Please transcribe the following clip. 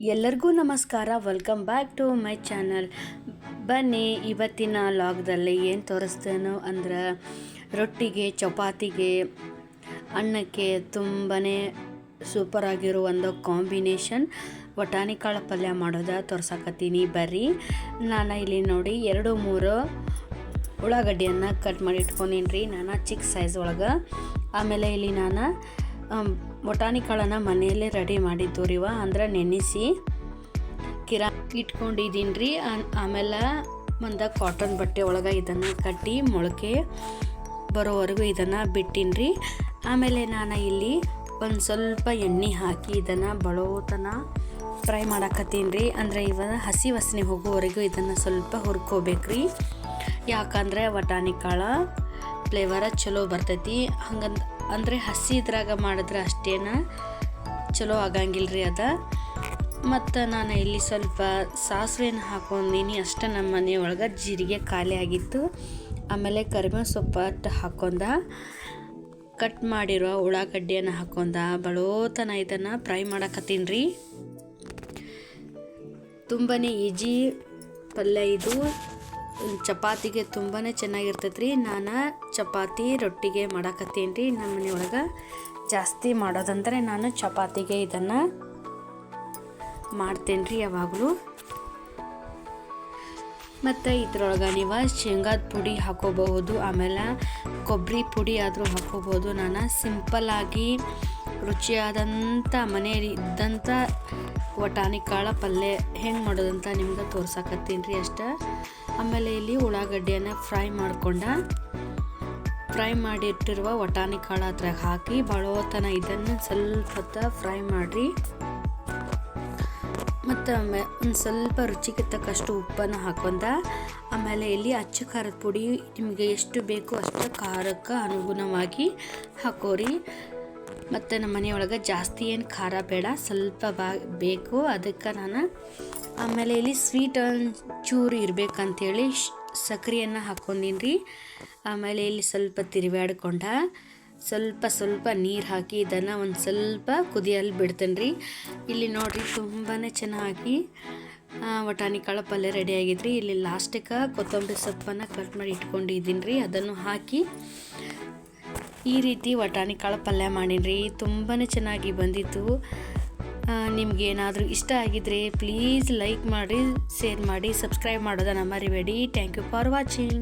ಎಲ್ಲರಿಗೂ ನಮಸ್ಕಾರ. Welcome back to my channel ಬನ್ನಿ, ಇವತ್ತಿನ ಲಾಗ್ದಲ್ಲಿ ಏನು ತೋರಿಸ್ತೇನೋ ಅಂದ್ರೆ ರೊಟ್ಟಿಗೆ, ಚಪಾತಿಗೆ, ಅನ್ನಕ್ಕೆ ತುಂಬಾ ಸೂಪರ್ ಆಗಿರೋ ಒಂದು ಕಾಂಬಿನೇಷನ್ ಬಟಾಣಿ ಕಾಳು ಪಲ್ಯ ಮಾಡೋದ ತೋರ್ಸಕತ್ತೀನಿ. ಬರ್ರಿ, ನಾನು ಇಲ್ಲಿ ನೋಡಿ ಎರಡು ಮೂರು ಉಳ್ಳಾಗಡ್ಡಿಯನ್ನು ಕಟ್ ಮಾಡಿ ಇಟ್ಕೊಂಡೀನಿ ರೀ ನಾನು ಚಿಕ್ಕ ಸೈಜ್ ಒಳಗೆ. ಆಮೇಲೆ ಇಲ್ಲಿ ನಾನು ಆಮ್, ಬಟಾಣಿ ಕಾಳನ್ನು ಮನೆಯಲ್ಲೇ ರೆಡಿ ಮಾಡಿದ್ದು ರೀವ ಅಂದ್ರೆ ನೆನೆಸಿ ಕಿರಾ ಇಟ್ಕೊಂಡಿದ್ದೀನಿ ರೀ ಆಮೇಲೆ ಒಂದು ಕಾಟನ್ ಬಟ್ಟೆ ಒಳಗೆ ಇದನ್ನು ಕಟ್ಟಿ ಮೊಳಕೆ ಬರೋವರೆಗೂ ಇದನ್ನು ಬಿಟ್ಟಿನಿ ರೀ ಆಮೇಲೆ ನಾನು ಇಲ್ಲಿ ಒಂದು ಸ್ವಲ್ಪ ಎಣ್ಣೆ ಹಾಕಿ ಇದನ್ನು ಬಳೋತನ ಫ್ರೈ ಮಾಡಾಕತ್ತೀನಿ ರೀ ಅಂದರೆ ಇವಾಗ ಹಸಿ ವಸನೆ ಹೋಗೋವರೆಗೂ ಇದನ್ನು ಸ್ವಲ್ಪ ಹುರ್ಕೋಬೇಕ್ರಿ. ಯಾಕಂದರೆ ಬಟಾಣಿ ಕಾಳು ಫ್ಲೇವರ ಚಲೋ ಬರ್ತೈತಿ. ಹಂಗಂದ್ ಅಂದರೆ ಹಸಿ ಇದ್ರಾಗ ಮಾಡಿದ್ರೆ ಅಷ್ಟೇನ ಚಲೋ ಆಗಂಗಿಲ್ಲ ರೀ ಅದ. ಮತ್ತು ನಾನು ಇಲ್ಲಿ ಸ್ವಲ್ಪ ಸಾಸಿವೆನ ಹಾಕೊಂಡಿನಿ ಅಷ್ಟೇ ನಮ್ಮ ಮನೆಯೊಳಗೆ ಜೀರಿಗೆ ಖಾಲಿ ಆಗಿತ್ತು. ಆಮೇಲೆ ಕರಿಬೇವು ಸೊಪ್ಪು ಹಾಕೊಂಡ ಕಟ್ ಮಾಡಿರೋ ಉಳ್ಳಾಗಡ್ಡಿಯನ್ನು ಹಾಕೊಂಡ ಬಳೋತನ ಇದನ್ನು ಫ್ರೈ ಮಾಡಕತ್ತೀನಿ ರೀ ತುಂಬಾ ಈಜಿ ಪಲ್ಯ ಇದು. ಚಪಾತಿಗೆ ತುಂಬಾ ಚೆನ್ನಾಗಿರ್ತೈತೆ ರೀ ನಾನು ಚಪಾತಿ ರೊಟ್ಟಿಗೆ ಮಾಡಾಕತ್ತೀನಿ ರೀ. ನಮ್ಮ ಮನೆಯೊಳಗೆ ಜಾಸ್ತಿ ಮಾಡೋದಂದರೆ ನಾನು ಚಪಾತಿಗೆ ಇದನ್ನು ಮಾಡ್ತೇನೆ ರೀ ಯಾವಾಗಲೂ. ಮತ್ತು ಇದ್ರೊಳಗೆ ನೀವು ಶೇಂಗಾದ ಪುಡಿ ಹಾಕೋಬಹುದು, ಆಮೇಲೆ ಕೊಬ್ಬರಿ ಪುಡಿ ಆದರೂ ಹಾಕೋಬೋದು ನಾನು ಸಿಂಪಲ್ಲಾಗಿ ರುಚಿಯಾದಂಥ ಮನೆಯಲ್ಲಿ ಇದ್ದಂಥ ವಟಾಣಿ ಕಾಳು ಪಲ್ಯ ಹೆಂಗೆ ಮಾಡೋದಂತ ನಿಮ್ಗೆ ತೋರ್ಸಕತ್ತೀನಿ ರೀ ಅಷ್ಟೇ. ಆಮೇಲೆ ಇಲ್ಲಿ ಉಳ್ಳಾಗಡ್ಡಿಯನ್ನು ಫ್ರೈ ಮಾಡಿಕೊಂಡ, ಫ್ರೈ ಮಾಡಿಟ್ಟಿರುವ ವಟಾಣಿ ಕಾಳು ಅದ್ರಾಗ ಹಾಕಿ ಬಳೋತನ ಇದನ್ನು ಸ್ವಲ್ಪ ಹೊತ್ತು ಫ್ರೈ ಮಾಡಿರಿ. ಮತ್ತು ಒಂದು ಸ್ವಲ್ಪ ರುಚಿಗೆ ತಕ್ಕಷ್ಟು ಉಪ್ಪನ್ನು ಹಾಕೊಂಡ, ಆಮೇಲೆ ಇಲ್ಲಿ ಅಚ್ಚ ಖಾರದ ಪುಡಿ ನಿಮಗೆ ಎಷ್ಟು ಬೇಕು ಅಷ್ಟು ಖಾರಕ್ಕೆ ಅನುಗುಣವಾಗಿ ಹಾಕೋರಿ. ಮತ್ತು ನಮ್ಮ ಮನೆಯೊಳಗೆ ಜಾಸ್ತಿ ಏನು ಖಾರ ಬೇಡ, ಸ್ವಲ್ಪ ಬಾ ಬೇಕು. ಅದಕ್ಕೆ ನಾನು ಆಮೇಲೆ ಇಲ್ಲಿ ಸ್ವೀಟ್ ಚೂರು ಇರಬೇಕಂತೇಳಿ ಸಕ್ರೆಯನ್ನು ಹಾಕ್ಕೊಂಡೀನಿ ರೀ ಆಮೇಲೆ ಇಲ್ಲಿ ಸ್ವಲ್ಪ ತಿರುವಾಡ್ಕೊಂಡ ಸ್ವಲ್ಪ ಸ್ವಲ್ಪ ನೀರು ಹಾಕಿ ಇದನ್ನು ಒಂದು ಸ್ವಲ್ಪ ಕುದಿಯಲ್ಲಿ ಬಿಡ್ತೇನೆ ರೀ ಇಲ್ಲಿ ನೋಡಿರಿ ತುಂಬಾ ಚೆನ್ನಾಗಿ ವಟಾಣಿ ಕಾಳು ಪಲ್ಯ ರೆಡಿ ಆಗಿದ್ರಿ. ಇಲ್ಲಿ ಲಾಸ್ಟಿಗೆ ಕೊತ್ತಂಬರಿ ಸೊಪ್ಪನ್ನು ಕಟ್ ಮಾಡಿ ಇಟ್ಕೊಂಡಿದ್ದೀನಿ ರೀ ಅದನ್ನು ಹಾಕಿ ಈ ರೀತಿ ವಟಾಣಿ ಕಾಳು ಪಲ್ಯ ಮಾಡಿನ್ರಿ. ತುಂಬಾ ಚೆನ್ನಾಗಿ ಬಂದಿತ್ತು. ನಿಮ್ಗೆ ಏನಾದರೂ ಇಷ್ಟ ಆಗಿದ್ರೆ ಪ್ಲೀಸ್ ಲೈಕ್ ಮಾಡಿ ಶೇರ್ ಮಾಡಿ ಸಬ್ಸ್ಕ್ರೈಬ್ ಮಾಡೋದನ್ನು ಮರಿಬೇಡಿ. Thank you for watching